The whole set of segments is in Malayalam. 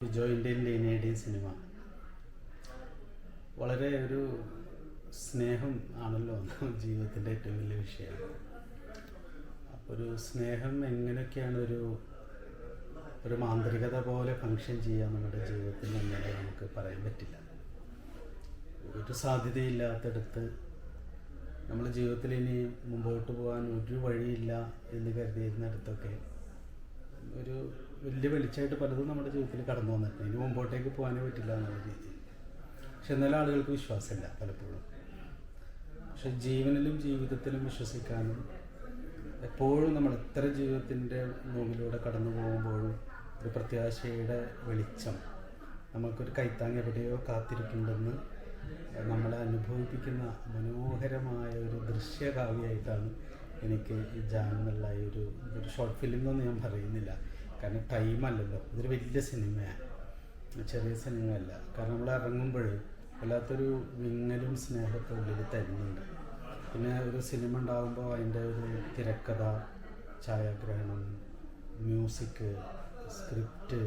ജോയിന്റെയും ലീനയുടെയും സിനിമ. വളരെ ഒരു സ്നേഹം ആണല്ലോ ജീവിതത്തിന്റെ ഏറ്റവും വലിയ വിഷയം. അപ്പോൾ ഒരു സ്നേഹം എങ്ങനെയൊക്കെയാണ് ഒരു ഒരു മാന്ത്രികത പോലെ ഫങ്ഷൻ ചെയ്യുക നമ്മുടെ ജീവിതത്തിൽ എന്നത് നമുക്ക് പറയാൻ പറ്റില്ല. ഒരു സാധ്യതയില്ലാത്തടത്ത് നമ്മൾ ജീവിതത്തിൽ ഇനി മുമ്പോട്ട് പോകാൻ ഒരു വഴിയില്ല എന്ന് കരുതിയിരുന്നിടത്തൊക്കെ ഒരു വലിയ വെളിച്ചമായിട്ട് പലതും നമ്മുടെ ജീവിതത്തിൽ കടന്നു വന്നിട്ടുണ്ട്. ഇനി മുമ്പോട്ടേക്ക് പോകാനേ പറ്റില്ല എന്നുള്ള രീതി പക്ഷെ എന്നാലും ആളുകൾക്ക് വിശ്വാസമില്ല പലപ്പോഴും. പക്ഷെ ജീവനിലും ജീവിതത്തിലും വിശ്വസിക്കാനും എപ്പോഴും നമ്മൾ എത്ര ജീവിതത്തിന്റെ മുമ്പിലൂടെ കടന്നു പോകുമ്പോഴും ഒരു പ്രത്യാശയുടെ വെളിച്ചം നമുക്കൊരു കൈത്താങ് എവിടെയോ കാത്തിരിക്കുന്നുണ്ടെന്ന് നമ്മളെ അനുഭവിപ്പിക്കുന്ന മനോഹരമായ ഒരു ദൃശ്യകാവ്യമായിട്ടാണ് എനിക്ക് ജാൻ ഒരു ഒരു ഷോർട്ട് ഫിലിം എന്നൊന്നും ഞാൻ പറയുന്നില്ല. കാരണം ടൈമല്ലല്ലോ ഇതൊരു വലിയ സിനിമയാണ് ചെറിയ സിനിമയല്ല കാരണം നമ്മൾ ഇറങ്ങുമ്പോൾ വല്ലാത്തൊരു വിങ്ങലും സ്നേഹമൊക്കെ ഉള്ളിൽ തരുന്നുണ്ട്. പിന്നെ ഒരു സിനിമ ഉണ്ടാകുമ്പോൾ അതിന്റെ ഒരു തിരക്കഥ ഛായാഗ്രഹണം മ്യൂസിക് സ്ക്രിപ്റ്റ്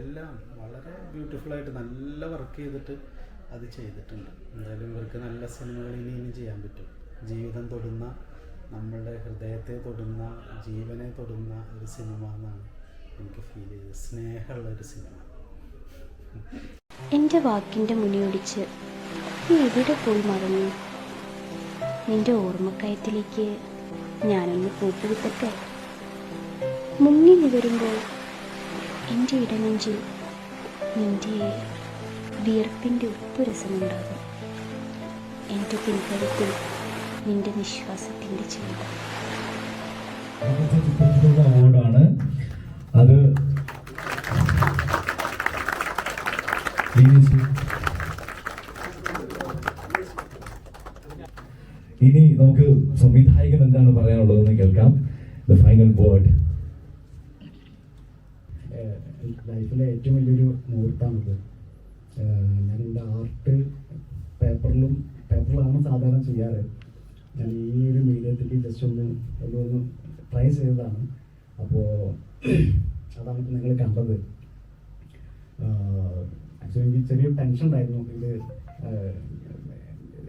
എല്ലാം വളരെ ബ്യൂട്ടിഫുള്ളായിട്ട് നല്ല വർക്ക് ചെയ്തിട്ട് അത് ചെയ്തിട്ടുണ്ട്. എന്തായാലും ഇവർക്ക് നല്ല സിനിമകൾ ഇനി ഇനി ചെയ്യാൻ പറ്റും. ജീവിതം തൊടുന്ന നമ്മളുടെ ഹൃദയത്തെ തൊടുന്ന ജീവനെ തൊടുന്ന ഒരു സിനിമ എന്നാണ്. എനിക്ക് ഫീൽ ചെയ്തത്. സ്നേഹമുള്ള ഒരു സിനിമ എന്റെ വാക്കിന്റെ മുനിയൊടിച്ച് നീ എവിടെ പോയി മറന്നു നിന്റെ ഓർമ്മക്കയത്തിലേക്ക് ഞാനൊന്ന് കൂട്ടുവിട്ടട്ടെ മുങ്ങി നിവരുമ്പോൾ എന്റെ ഇടനെഞ്ചിൽ നിന്റെ വിയർപ്പിന്റെ ഉപ്പുരസമുണ്ടാകും എന്റെ പിൻകരുത്തിൽ നിന്റെ നിശ്വാസത്തിന്റെ ചിന്ത. അത് ഇനി നമുക്ക് സംവിധായകൻ എന്താണ് പറയാനുള്ളതെന്ന് കേൾക്കാം. ദ ഫൈനൽ വേർഡ് ലൈഫിലെ ഏറ്റവും വലിയൊരു മുഹൂർത്തമാണിത് ഏഹ് ഞാൻ എന്റെ ആർട്ട് പേപ്പറിലും പേപ്പറിലാണ് സാധാരണ ചെയ്യാറ്. ഞാൻ ഈ ഒരു മീഡിയത്തിൽ ജസ്റ്റ് ഒന്ന് ഒന്ന് ട്രൈ ചെയ്തതാണ്. അപ്പോൾ അതാണ് ഇപ്പം നിങ്ങൾ കണ്ടത് ആക്ച്വലി എനിക്ക് ചെറിയ ടെൻഷൻ ഉണ്ടായിരുന്നു. ഇത്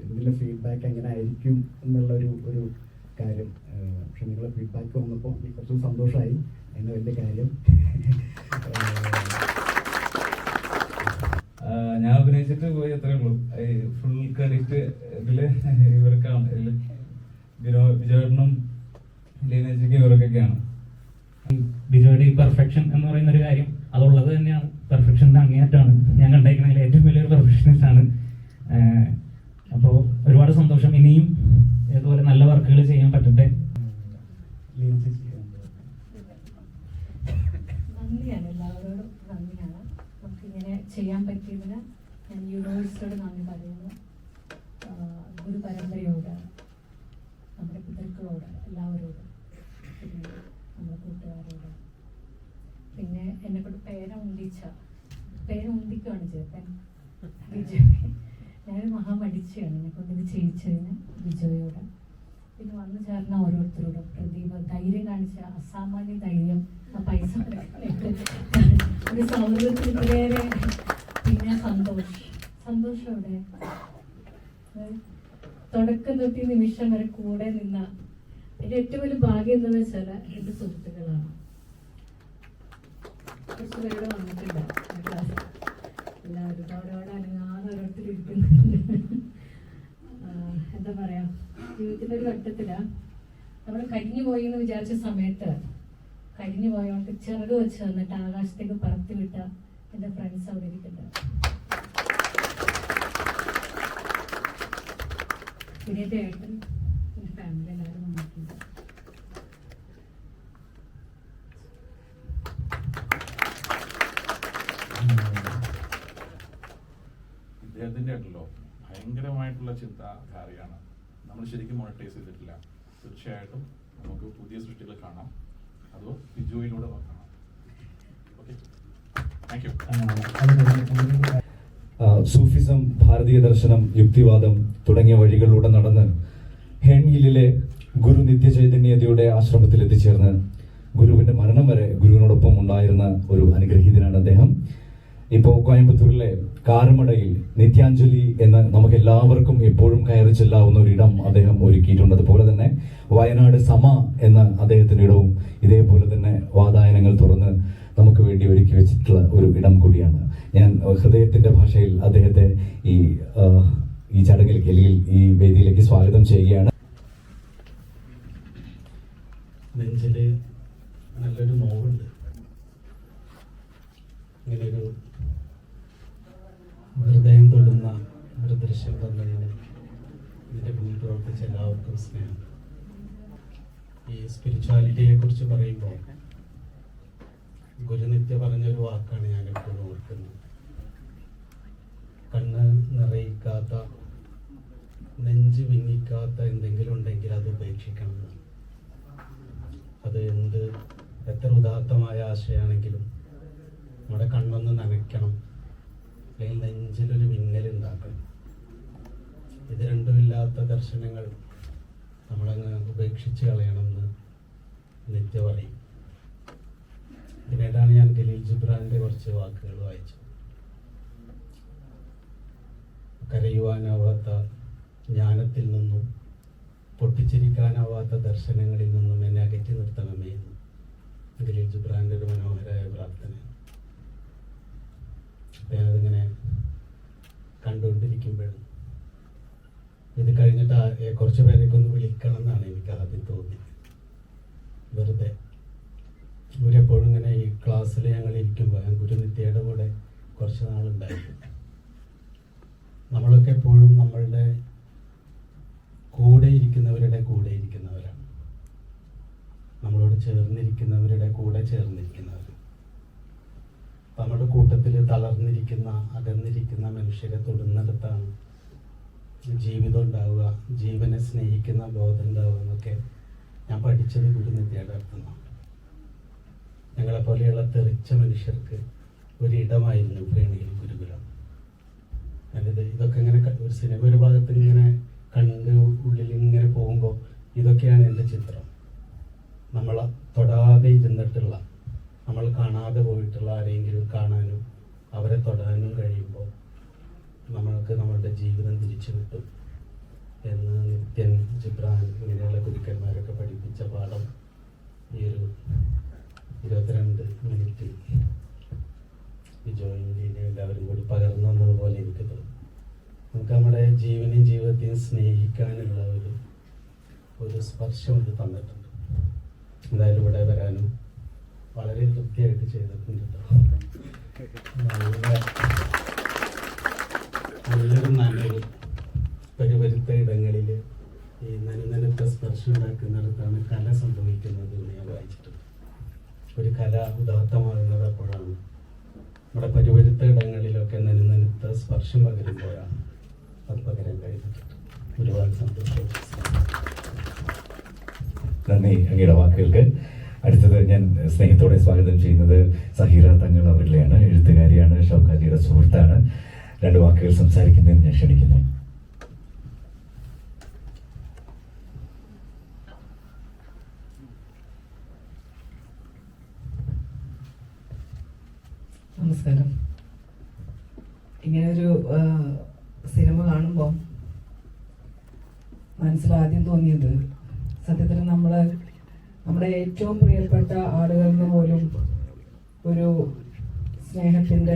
ഇതിന്റെ ഫീഡ്ബാക്ക് എങ്ങനെ ആയിരിക്കും എന്നുള്ള ഒരു ഒരു കാര്യം പക്ഷെ നിങ്ങളുടെ ഫീഡ്ബാക്ക് വന്നപ്പോൾ എനിക്ക് കുറച്ച് സന്തോഷമായി എന്ന വലിയ കാര്യം. ഞാൻ അഭിനയിച്ചിട്ട് പോയി അത്രേ ഉള്ളൂ. ഫുൾ ക്രെഡിറ്റ് ഇതിൽ ഇവർക്കാണ്. ഇതിൽ ബിനോ വിജയനും ലീനേജിക്ക് ഇവർക്കൊക്കെയാണ് ബിജോയുടെ ഈ പെർഫെക്ഷൻ എന്ന് പറയുന്ന ഒരു കാര്യം അതുള്ളത് തന്നെയാണ് പെർഫെക്ഷന്റെ അങ്ങേയറ്റാണ് ഞാൻ കണ്ടേക്കുന്നതിൽ ഏറ്റവും വലിയൊരു പെർഫെക്ഷനിസ്റ്റ് ആണ്. അപ്പോൾ ഒരുപാട് സന്തോഷം. ഇനിയും ഇതുപോലെ നല്ല വർക്കുകൾ ചെയ്യാൻ പറ്റട്ടെ? ചെയ്യാൻ പറ്റിയതിന് ഞാൻ യൂണിവേഴ്സിറ്റിയോട് നന്ദി പറയുന്നു ആഹ് ഗുരു പരമ്പരയോട് നമ്മുടെ പിതൃക്കളോട് എല്ലാവരോടും പിന്നെ നമ്മുടെ കൂട്ടുകാരോട് പിന്നെ എന്നെ കൊണ്ട് പേര ഉന്തിച്ച പേര ഉന്തിക്കുകയാണ് ചേട്ടൻ. ബിജോയ് ഞാൻ മഹാമടിച്ചാണ് എന്നെ കൊണ്ട് ഇത് ചെയ്യിച്ചതിന് ബിജോയോട് പിന്നെ വന്നു ചേർന്ന ഓരോരുത്തരോടും പ്രദീപ് ധൈര്യം കാണിച്ച അസാമാന്യ ധൈര്യം ആ പൈസ ഒരു സൗഹൃദത്തിൽ ഇതുവരെ പിന്നെ സന്തോഷ്. സന്തോഷം അവിടെ? തുടക്കം തൊട്ടി നിമിഷം വരെ കൂടെ നിന്ന എന്റെ ഏറ്റവും വലിയ ഭാഗ്യം എന്താണെന്ന് വെച്ചാൽ എന്റെ സുഹൃത്തുക്കളാണ്. കുറച്ച് പേരോട് വന്നിട്ടുണ്ട് ആ ക്ലാസ്സിൽ എല്ലാവരും അവരോട് അനങ്ങാതെ ഓരോരുത്തർ ഇരിക്കുന്നുണ്ട് ആഹ് എന്താ പറയാ ഘട്ടത്തിൽ. നമ്മൾ കരിഞ്ഞു പോയി എന്ന് വിചാരിച്ച സമയത്ത് കരിഞ്ഞു പോയോണ്ട് ചിറക് വെച്ച് തന്നിട്ട് ആകാശത്തേക്ക് പറത്തി വിട്ട എന്റെ ഫ്രണ്ട്സ് അവിടെ ഇരിക്കുന്നത് എന്റെ ഏട്ടൻ? ഫാമിലി എല്ലാവരും വന്നിട്ടുണ്ട്. ഭയങ്കരമായിട്ടുള്ള ചിന്താധാരയാണ്. നമ്മൾ ശരിക്കും മോണിറ്റൈസ് ചെയ്തിട്ടില്ല. തീർച്ചയായിട്ടും നമുക്ക് പുതിയ സൃഷ്ടികൾ കാണാം. അതോ ബിജോയിലൂടെ കാണാം. ഓക്കെ താങ്ക് യു സൂഫിസം ഭാരതീയ ദർശനം യുക്തിവാദം തുടങ്ങിയ വഴികളിലൂടെ നടന്ന് ഹെൻഹില്ലിലെ ഗുരു നിത്യചൈതന്യതയുടെ ആശ്രമത്തിൽ എത്തിച്ചേർന്ന് ഗുരുവിന്റെ മരണം വരെ ഗുരുവിനോടൊപ്പം ഉണ്ടായിരുന്ന ഒരു അനുഗ്രഹീതനാണ് അദ്ദേഹം. ഇപ്പോൾ കോയമ്പത്തൂരിലെ കാരമടയിൽ നിത്യാഞ്ജലി എന്ന നമുക്ക് എല്ലാവർക്കും എപ്പോഴും കയറി ചെല്ലാവുന്ന ഒരു ഇടം അദ്ദേഹം ഒരുക്കിയിട്ടുണ്ട്. അതുപോലെ തന്നെ വയനാട് സമ എന്ന അദ്ദേഹത്തിന്റെ ഇടവും ഇതേപോലെ തന്നെ വാതായനങ്ങൾ തുറന്ന് നമുക്ക് വേണ്ടി ഒരുക്കി വെച്ചിട്ടുള്ള ഒരു ഇടം കൂടിയാണ്. ഞാൻ ഹൃദയത്തിന്റെ ഭാഷയിൽ അദ്ദേഹത്തെ ഈ ഈ ചടങ്ങിലേക്ക് അല്ലെങ്കിൽ ഈ വേദിയിലേക്ക് സ്വാഗതം ചെയ്യുകയാണ്. നെഞ്ചിൽ നല്ലൊരു നോവുണ്ട്. ഇങ്ങനൊരു ഹൃദയം തൊടുന്ന ഒരു ദൃശ്യം തന്നതിന് ഇതിന്റെ ഭൂമി പ്രവർത്തിച്ച എല്ലാവർക്കും സ്നേഹം. ഈ സ്പിരിച്വാലിറ്റിയെ കുറിച്ച് പറയുമ്പോൾ ഗുരുനിത്യ പറഞ്ഞൊരു വാക്കാണ് ഞാൻ എപ്പോഴും ഓർക്കുന്നത്. കണ്ണ് നിറയിക്കാത്ത നെഞ്ച് വിങ്ങിക്കാത്ത എന്തെങ്കിലും ഉണ്ടെങ്കിൽ അത് ഉപേക്ഷിക്കണം. അത് എന്ത് എത്ര ഉദാത്തമായ ആശയമാണെങ്കിലും നമ്മുടെ കണ്ണൊന്ന് നനയ്ക്കണം. അല്ലെങ്കിൽ ദർശനങ്ങൾ നമ്മളങ്ങ് ഉപേക്ഷിച്ച് കളയണമെന്ന് നിത്യ പറയും. ഇതിനായിട്ടാണ് ഞാൻ ഖലീൽ ജിബ്രാന്റെ കുറച്ച് വാക്കുകൾ വായിച്ചത്. കരയുവാനാവാത്ത ജ്ഞാനത്തിൽ നിന്നും പൊട്ടിച്ചിരിക്കാനാവാത്ത ദർശനങ്ങളിൽ നിന്നും എന്നെ അകറ്റി നിർത്തണമേ എന്ന് ഖലീൽ ജിബ്രാന്റെ ഒരു മനോഹരമായ പ്രാർത്ഥന ഞാനതിങ്ങനെ കണ്ടുകൊണ്ടിരിക്കുമ്പോഴും ഇത് കഴിഞ്ഞിട്ട് കുറച്ച് പേരെയൊക്കെ ഒന്ന് വിളിക്കണം എന്നാണ് എനിക്ക് ആദ്യം തോന്നിയത്. വെറുതെ. ഇവരെപ്പോഴും ഇങ്ങനെ ഈ ക്ലാസ്സിൽ ഞങ്ങൾ ഇരിക്കുമ്പോൾ ഞാൻ ഗുരുനിത്യയുടെ കൂടെ കുറച്ച് നാളുണ്ടായിരുന്നു നമ്മളൊക്കെ എപ്പോഴും നമ്മളുടെ കൂടെ ഇരിക്കുന്നവരുടെ കൂടെ ഇരിക്കുന്നവരാണ്. നമ്മളോട് ചേർന്നിരിക്കുന്നവരുടെ കൂടെ ചേർന്നിരിക്കുന്നവർ. നമ്മുടെ കൂട്ടത്തിൽ തളർന്നിരിക്കുന്ന അകന്നിരിക്കുന്ന മനുഷ്യരെ തൊടുന്നിടത്താണ് ജീവിതം ഉണ്ടാവുക ജീവനെ സ്നേഹിക്കുന്ന ബോധം ഉണ്ടാവുക എന്നൊക്കെ ഞാൻ പഠിച്ചത് ഗുരുനിത്യയുടെ അർത്ഥമാണ് ഞങ്ങളെപ്പോലെയുള്ള തെറിച്ച മനുഷ്യർക്ക് ഒരിടമായിരുന്നു പ്രേണിയിൽ ഗുരുകുലം. അതായത് ഇതൊക്കെ ഇങ്ങനെ ഒരു സിനിമ ഒരു ഭാഗത്ത് ഇങ്ങനെ കണ്ട് ഉള്ളിൽ ഇങ്ങനെ പോകുമ്പോൾ ഇതൊക്കെയാണ് എന്റെ ചിത്രം. നമ്മൾ തൊടാതെ ഇരുന്നിട്ടുള്ള നമ്മൾ കാണാതെ പോയിട്ടുള്ള ആരെങ്കിലും കാണാനും അവരെ തൊടാനും കഴിയുമ്പോൾ നമ്മൾക്ക് നമ്മളുടെ ജീവിതം തിരിച്ചു കിട്ടും എന്ന് നിത്യൻ ജിബ്രാൻ ഇങ്ങനെയുള്ള ഗുരുക്കന്മാരൊക്കെ പഠിപ്പിച്ച പാഠം ഈ ഒരു ഇരുപത്തിരണ്ട് മിനിറ്റ് ബിജോയിന്റെയും എല്ലാവരും കൂടി പകർന്നു വന്നതുപോലെ എനിക്ക് തോന്നുന്നു നമുക്ക് നമ്മുടെ ജീവനെയും ജീവിതത്തെയും സ്നേഹിക്കാനുള്ള ഒരു ഒരു സ്പർശം ഇത് തന്നിട്ടുണ്ട്. എന്തായാലും ഇവിടെ വരാനും വളരെ തൃപ്തിയായിട്ട് ചെയ്തിട്ടുണ്ട് കേട്ടോ. നല്ല നല്ലൊരു പരിപരുത്ത ഇടങ്ങളിൽ ഈ നനുനനുത്ത സ്പർശം ഉണ്ടാക്കുന്നിടത്താണ് കല സംഭവിക്കുന്നത് എന്ന് ഞാൻ വായിച്ചിട്ടുണ്ട്. ഒരു കല ഉദാത്തമാകുന്നത് അപ്പോഴാണ്. നമ്മുടെ പരിവരുത്ത ഇടങ്ങളിലൊക്കെ നനുനനുത്ത സ്പർശം പകരുമ്പോഴാണ് അത് പകരാൻ കഴിഞ്ഞിട്ടുണ്ട് ഒരുപാട് സന്തോഷം നന്ദി അങ്ങയുടെ വാക്കുകൾക്ക്. അടുത്തത് ഞാൻ സ്നേഹത്തോടെ സ്വാഗതം ചെയ്യുന്നത് സഹീറ തങ്ങൾ അവരിലെയാണ്. എഴുത്തുകാരിയാണ് ഷൗഖാജിയുടെ സുഹൃത്താണ്. രണ്ട് വാക്കുകൾ സംസാരിക്കുന്നതിന് ഞാൻ ക്ഷണിക്കുന്നു. നമസ്കാരം. ഇങ്ങനൊരു സിനിമ കാണുമ്പോൾ മനസ്സിലാദ്യം തോന്നിയത് സത്യത്തിൽ നമ്മൾ നമ്മുടെ ഏറ്റവും പ്രിയപ്പെട്ട ആളുകൾക്ക് പോലും ഒരു സ്നേഹത്തിന്റെ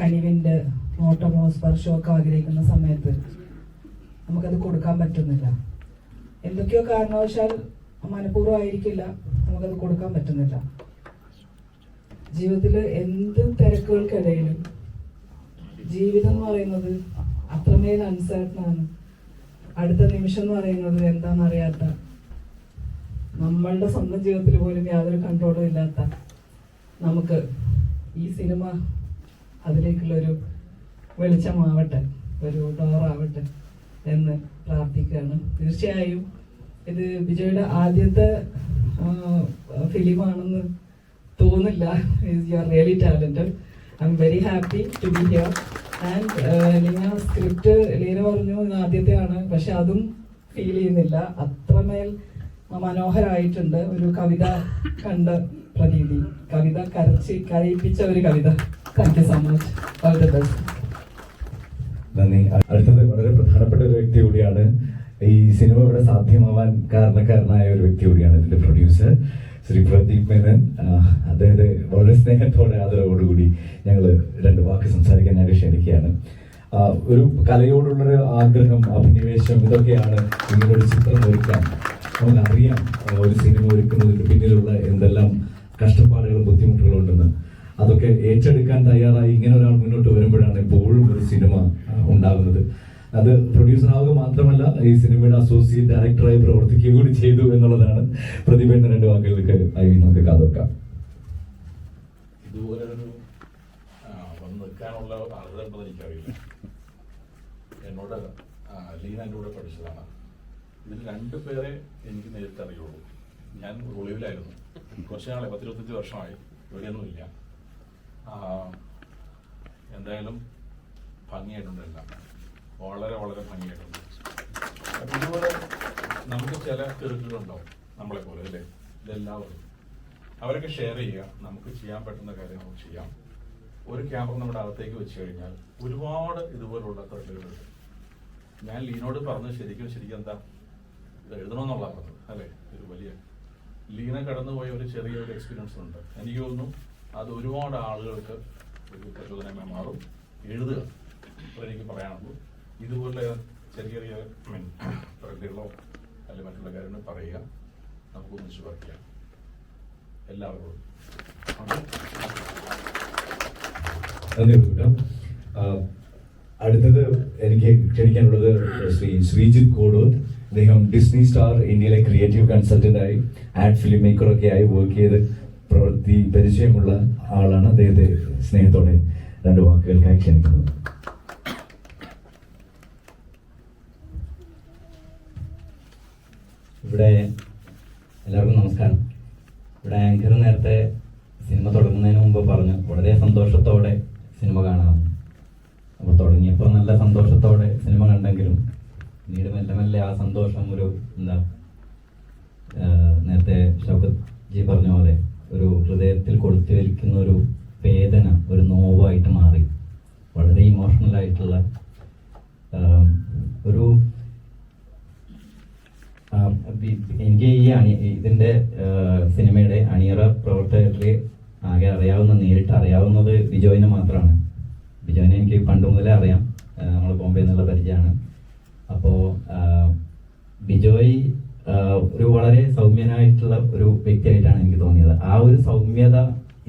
കനിവിന്റെ നോട്ടമോ സ്പർശമോ ഒക്കെ ആഗ്രഹിക്കുന്ന സമയത്ത് നമുക്കത് കൊടുക്കാൻ പറ്റുന്നില്ല. എന്തൊക്കെയോ കാരണവശാൽ മനഃപൂർവമായിരിക്കില്ല നമുക്കത് കൊടുക്കാൻ പറ്റുന്നില്ല. ജീവിതത്തിൽ എന്ത് തിരക്കുകൾക്കിടയിലും ജീവിതം എന്ന് പറയുന്നത് അത്രമേൽ അൺസർട്ടനാണ് അടുത്ത നിമിഷം എന്ന് പറയുന്നത് എന്താണെന്നറിയാത്ത നമ്മളുടെ സ്വന്തം ജീവിതത്തിൽ പോലും യാതൊരു കൺട്രോളും ഇല്ലാത്ത നമുക്ക് ഈ സിനിമ അതിലേക്കുള്ളൊരു വെളിച്ചമാവട്ടെ ഒരു ഡോറാവട്ടെ എന്ന് പ്രാർത്ഥിക്കുകയാണ്. തീർച്ചയായും ഇത് ബിജോയുടെ ആദ്യത്തെ ഫിലിമാണെന്ന് തോന്നില്ല you are really talented I am very happy to be here and Leena script Leena പറഞ്ഞു ഇത് ആദ്യത്തെയാണ്. പക്ഷെ അതും ഫീൽ ചെയ്യുന്നില്ല. അത്രമേൽ മനോഹരമായിട്ടുണ്ട് ഒരു കവിത കണ്ട പ്രതീതി. കവിത കരച്ച് കരയിപ്പിച്ച ഒരു കവിത. Thank you so much all the best നന്ദി. അടുത്തത് വളരെ പ്രധാനപ്പെട്ട ഒരു വ്യക്തി കൂടിയാണ്. ഈ സിനിമ ഇവിടെ സാധ്യമാവാൻ കാരണക്കാരനായ ഒരു വ്യക്തി കൂടിയാണ് ഇതിന്റെ പ്രൊഡ്യൂസർ ശ്രീ പ്രദീപ് മേനൻ. അദ്ദേഹത്തെ വളരെ സ്നേഹത്തോടെ ആദരവോടുകൂടി ഞങ്ങൾ രണ്ട് വാക്ക് സംസാരിക്കാനായിട്ട് ക്ഷണിക്കുകയാണ്. ഒരു കലയോടുള്ളൊരു ആഗ്രഹം അഭിനിവേശം ഇതൊക്കെയാണ് ഇങ്ങനൊരു ചിത്രം ഒരുക്കാൻ. നമുക്കറിയാം ഒരു സിനിമ ഒരുക്കുന്നതിന് പിന്നിലുള്ള എന്തെല്ലാം കഷ്ടപ്പാടുകളും ബുദ്ധിമുട്ടുകളും ഉണ്ടെന്ന് അതൊക്കെ ഏറ്റെടുക്കാൻ തയ്യാറായി ഇങ്ങനെ ഒരാൾ മുന്നോട്ട് വരുമ്പോഴാണ് എപ്പോഴും ഒരു സിനിമ ഉണ്ടാകുന്നത്. അത് പ്രൊഡ്യൂസർ ആവുക മാത്രമല്ല ഈ സിനിമയുടെ അസോസിയേറ്റ് ഡയറക്ടറായി പ്രവർത്തിക്കുക കൂടി ചെയ്തു എന്നുള്ളതാണ് പ്രതിഭയുടെ രണ്ട് വാക്കുകൾക്ക് ആയി നമുക്ക് കാതോക്കാം ഇതുപോലെ ഒരു വന്ന് നിൽക്കാനുള്ള എന്നോട് ലീന എന്റെ കൂടെ പഠിച്ചതാണ്. ഇതിൽ രണ്ട് പേരെ എനിക്ക് നേരിട്ട് അറിയുള്ളൂ. ഞാൻ ഒളിവിലായിരുന്നു. കുറച്ച് നാളെ പത്തിരുപത്തഞ്ച് വർഷമായി. ഇവിടെയൊന്നുമില്ല. എന്തായാലും ഭംഗിയായിട്ടുണ്ട് എല്ലാം. വളരെ വളരെ ഭംഗിയായിട്ടുണ്ട്. അപ്പം ഇതുപോലെ നമുക്ക് ചില തെറുക്കുകളുണ്ടാവും നമ്മളെ പോലെ അല്ലേ? ഇതെല്ലാവരും. അവരൊക്കെ ഷെയർ ചെയ്യുക. നമുക്ക് ചെയ്യാൻ പറ്റുന്ന കാര്യങ്ങൾ ചെയ്യാം. ഒരു ക്യാമറ നമ്മുടെ അകത്തേക്ക് വെച്ച് കഴിഞ്ഞാൽ ഒരുപാട് ഇതുപോലുള്ള ത്രെഡുകളുണ്ട് ഞാൻ ലീനോട് പറഞ്ഞത് ശരിക്കും ശരിക്കും എന്താ? ഇത് എഴുതണമെന്നുള്ളതാണ് പറഞ്ഞത് അല്ലേ? ഒരു വലിയ ലീന കടന്നുപോയ ഒരു ചെറിയൊരു എക്സ്പീരിയൻസ് ഉണ്ട്. എനിക്ക് തോന്നുന്നു അത് ഒരുപാട് ആളുകൾക്ക് ഒരു പ്രചോദനമായി മാറും. എഴുതുക. അത്ര എനിക്ക് പറയാനുള്ളൂ. ഇതുപോലെ ചെറിയ ചെറിയ മീൻ പ്രകൃതികളോ അല്ലെങ്കിൽ മറ്റുള്ള കാര്യങ്ങൾ പറയുക. നമുക്ക് ഒന്നിച്ച് പറയാം എല്ലാവരോടും അടുത്തത് എനിക്ക് ക്ഷണിക്കാനുള്ളത് ശ്രീ ശ്രീജിത്ത് കോടൂർ. അദ്ദേഹം ഡിസ്നി സ്റ്റാർ ഇന്ത്യയിലെ ക്രിയേറ്റീവ് കൺസൾട്ടന്റ് ആയി ആഡ് ഫിലിം മേക്കറൊക്കെ ആയി വർക്ക് ചെയ്ത് പ്രവൃത്തി പരിചയമുള്ള ആളാണ് അദ്ദേഹത്തെ. സ്നേഹത്തോടെ രണ്ട് വാക്കുകൾക്കായി ക്ഷണിക്കുന്നത് ഇവിടെ എല്ലാവർക്കും നമസ്കാരം. ഇവിടെ ആങ്കർ നേരത്തെ സിനിമ തുടങ്ങുന്നതിന് മുമ്പ് പറഞ്ഞു വളരെ സന്തോഷത്തോടെ സിനിമ കാണാം. അപ്പോൾ തുടങ്ങിയപ്പോൾ നല്ല സന്തോഷത്തോടെ സിനിമ കണ്ടെങ്കിലും പിന്നീട് മെല്ലെ മെല്ലെ ആ സന്തോഷം ഒരു എന്താ നേരത്തെ ഷൗക്കത്ത് ജി പറഞ്ഞ പോലെ ഒരു ഹൃദയത്തിൽ കൊടുത്തു വലിക്കുന്ന ഒരു വേദന ഒരു നോവായിട്ട് മാറി വളരെ ഇമോഷണൽ ആയിട്ടുള്ള ആ, ഒരു ആ, ബി- എനിക്ക് ഈ അണി ഇതിന്റെ ആ, സിനിമയുടെ അണിയറ പ്രവർത്തകരിൽ ആകെ അറിയാവുന്ന നേരിട്ട് അറിയാവുന്നത് ബിജോയിനെ മാത്രമാണ്. ബിജോയിനെ എനിക്ക് പണ്ട് മുതലേ അറിയാം. നമ്മൾ ബോംബെ എന്നുള്ള പരിചയമാണ്. അപ്പോൾ ബിജോയ് ഒരു വളരെ സൗമ്യനായിട്ടുള്ള ഒരു വ്യക്തിയായിട്ടാണ് എനിക്ക് തോന്നിയത്. ആ ഒരു സൗമ്യത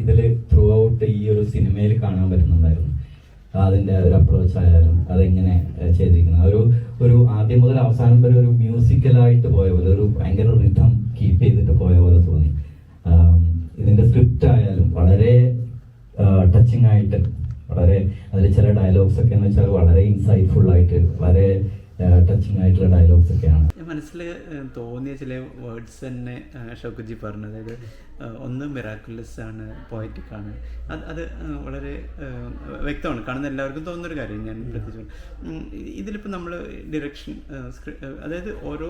ഇതിൽ ത്രൂ ഔട്ട് ഈ ഒരു സിനിമയിൽ കാണാൻ പറ്റുന്നുണ്ടായിരുന്നു. അതിന്റെ ഒരു അപ്രോച്ച് ആയാലും അതെങ്ങനെ ചെയ്തിരിക്കുന്നത്. ഒരു ഒരു ആദ്യം മുതൽ അവസാനം വരെ ഒരു മ്യൂസിക്കലായിട്ട് പോയ പോലെ ഒരു ഭയങ്കര റിഥം കീപ്പ് ചെയ്തിട്ട് പോയ പോലെ തോന്നി. ഇതിന്റെ സ്ക്രിപ്റ്റ് ആയാലും വളരെ ടച്ചിങ് ആയിട്ട് വളരെ അതിൽ ചില ഡയലോഗ്സ് ഒക്കെ എന്ന് വെച്ചാൽ വളരെ ഇൻസൈറ്റ്ഫുൾ ആയിട്ട് വളരെ ടച്ചിങ് ആയിട്ടുള്ള ഡയലോഗ്സ് ഒക്കെയാണ്. മനസ്സിൽ തോന്നിയ ചില വേർഡ്സ് തന്നെ ഷൗക്കുജി പറഞ്ഞു അതായത് ഒന്ന് മിറാക്കുലസ് ആണ് പോയറ്റിക് ആണ്. അത് അത് വളരെ വ്യക്തമാണ്. കാണുന്ന എല്ലാവർക്കും തോന്നുന്നൊരു കാര്യം ഞാൻ പ്രത്യേകിച്ച് ഇതിലിപ്പോൾ നമ്മൾ ഡിറക്ഷൻ അതായത് ഓരോ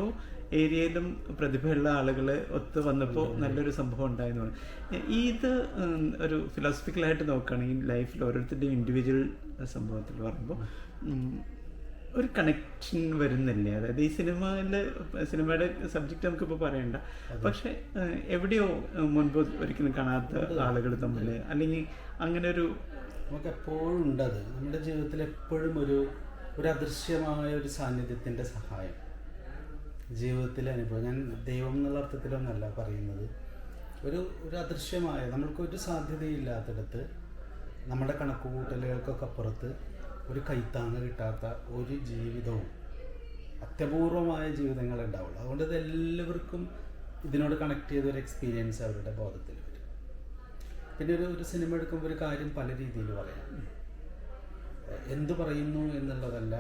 ഏരിയയിലും പ്രതിഭയുള്ള ആളുകൾ ഒത്തു വന്നപ്പോൾ നല്ലൊരു സംഭവം ഉണ്ടായെന്ന് പറഞ്ഞു. ഇത് ഒരു ഫിലോസഫിക്കലായിട്ട് നോക്കുകയാണെങ്കിൽ ലൈഫിൽ ഓരോരുത്തരുടെയും ഇൻഡിവിജ്വൽ സംഭവത്തിൽ പറയുമ്പോൾ ഒരു കണക്ഷൻ വരുന്നില്ലേ? അതായത് ഈ സിനിമയിലെ സിനിമയുടെ സബ്ജക്റ്റ് നമുക്കിപ്പോൾ പറയണ്ട. പക്ഷെ എവിടെയോ മുൻപ് ഒരിക്കലും കാണാത്ത ആളുകൾ തമ്മിൽ അല്ലെങ്കിൽ അങ്ങനെ ഒരു നമുക്ക് എപ്പോഴും ഉണ്ടത്. നമ്മുടെ ജീവിതത്തിൽ എപ്പോഴും ഒരു ഒരു അദൃശ്യമായ ഒരു സാന്നിധ്യത്തിന്റെ സഹായം. ജീവിതത്തിലെ അനുഭവം. ഞാൻ ദൈവം എന്നുള്ള അർത്ഥത്തിലൊന്നല്ല പറയുന്നത്. ഒരു ഒരു അദൃശ്യമായ നമ്മൾക്കൊരു സാധ്യതയില്ലാത്തിടത്ത് നമ്മുടെ കണക്കുകൂട്ടലുകൾക്കൊക്കെ അപ്പുറത്ത് ഒരു കൈത്താങ്ങ് കിട്ടാത്ത ഒരു ജീവിതവും അത്യപൂർവമായ ജീവിതങ്ങൾ ഉണ്ടാവുള്ളൂ. അതുകൊണ്ട് ഇത് എല്ലാവർക്കും ഇതിനോട് കണക്ട് ചെയ്ത ഒരു എക്സ്പീരിയൻസ് അവരുടെ ബോധത്തിൽ വരും. പിന്നെ ഒരു ഒരു സിനിമ എടുക്കുമ്പോൾ ഒരു കാര്യം പല രീതിയിൽ പറയാം. എന്തു പറയുന്നു എന്നുള്ളതല്ല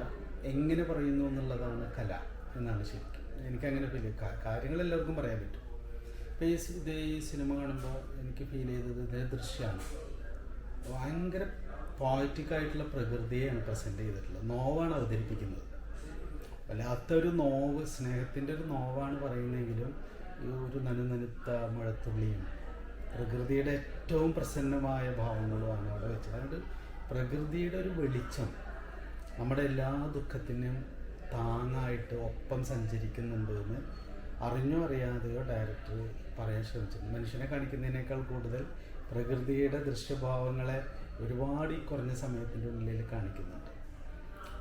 എങ്ങനെ പറയുന്നു എന്നുള്ളതാണ് കല എന്നാണ് ശരിക്കും. എനിക്കങ്ങനെ ഫീൽ കാര്യങ്ങൾ എല്ലാവർക്കും പറയാൻ പറ്റും. ഇപ്പോൾ ഈ ഈ സിനിമ കാണുമ്പോൾ എനിക്ക് ഫീൽ ചെയ്തത് ദൃശ്യമാണ് ഭയങ്കര പോയറ്റിക് ആയിട്ടുള്ള പ്രകൃതിയെയാണ് പ്രസന്റ് ചെയ്തിട്ടുള്ളത്. നോവാണ് അവതരിപ്പിക്കുന്നത്. വല്ലാത്തൊരു നോവ് സ്നേഹത്തിന്റെ ഒരു നോവാണ് പറയുന്നതെങ്കിലും ഈ ഒരു നനുനനുത്ത മഴത്തുള്ളിയും പ്രകൃതിയുടെ ഏറ്റവും പ്രസന്നമായ ഭാവങ്ങളുമാണ് അവിടെ വെച്ചത്. അതുകൊണ്ട് പ്രകൃതിയുടെ ഒരു വെളിച്ചം നമ്മുടെ എല്ലാ ദുഃഖത്തിനും താങ്ങായിട്ട് ഒപ്പം സഞ്ചരിക്കുന്നുണ്ട് എന്ന് അറിഞ്ഞോ അറിയാതെയോ ഡയറക്ടർ പറയാൻ ശ്രമിച്ചത് മനുഷ്യനെ കാണിക്കുന്നതിനേക്കാൾ കൂടുതൽ പ്രകൃതിയുടെ ദൃശ്യഭാവങ്ങളെ ഒരുപാട് ഈ കുറഞ്ഞ സമയത്തിന്റെ ഉള്ളിൽ കാണിക്കുന്നുണ്ട്.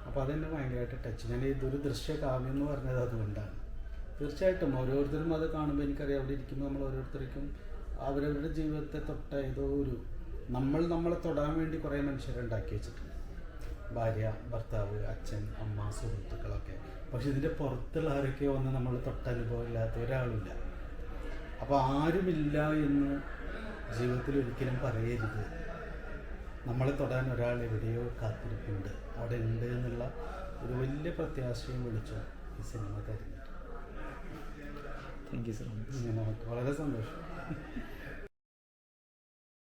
അപ്പോൾ അതെന്നെ ഭയങ്കരമായിട്ട് ടച്ച് ഞാൻ ഇതൊരു ദൃശ്യകാവ്യം എന്ന് പറഞ്ഞത് അതുകൊണ്ടാണ്. തീർച്ചയായിട്ടും ഓരോരുത്തരും അത് കാണുമ്പോൾ എനിക്കറിയാം അവിടെ ഇരിക്കുമ്പോൾ നമ്മൾ ഓരോരുത്തർക്കും അവരവരുടെ ജീവിതത്തെ തൊട്ട ഏതോ ഒരു നമ്മൾ നമ്മളെ തൊടാൻ വേണ്ടി കുറേ മനുഷ്യരുണ്ടാക്കി വെച്ചിട്ടുണ്ട്. ഭാര്യ ഭർത്താവ് അച്ഛൻ അമ്മ സുഹൃത്തുക്കളൊക്കെ. പക്ഷെ ഇതിന്റെ പുറത്തുള്ള ആരൊക്കെ ഒന്ന് നമ്മൾ തൊട്ടനുഭവം ഇല്ലാത്ത ഒരാളില്ല അപ്പോൾ ആരുമില്ല എന്ന് ജീവിതത്തിൽ ഒരിക്കലും പറയരുത്. നമ്മളെ തൊടാൻ ഒരാൾ എവിടെയോ കാത്തിരിപ്പുണ്ട്. അവിടെ ഉണ്ട് എന്നുള്ള ഒരു വലിയ പ്രത്യാശയും വിളിച്ചു ഈ സിനിമ തരുന്നുണ്ട്. താങ്ക് യു സോ മച്ച് വളരെ സന്തോഷം.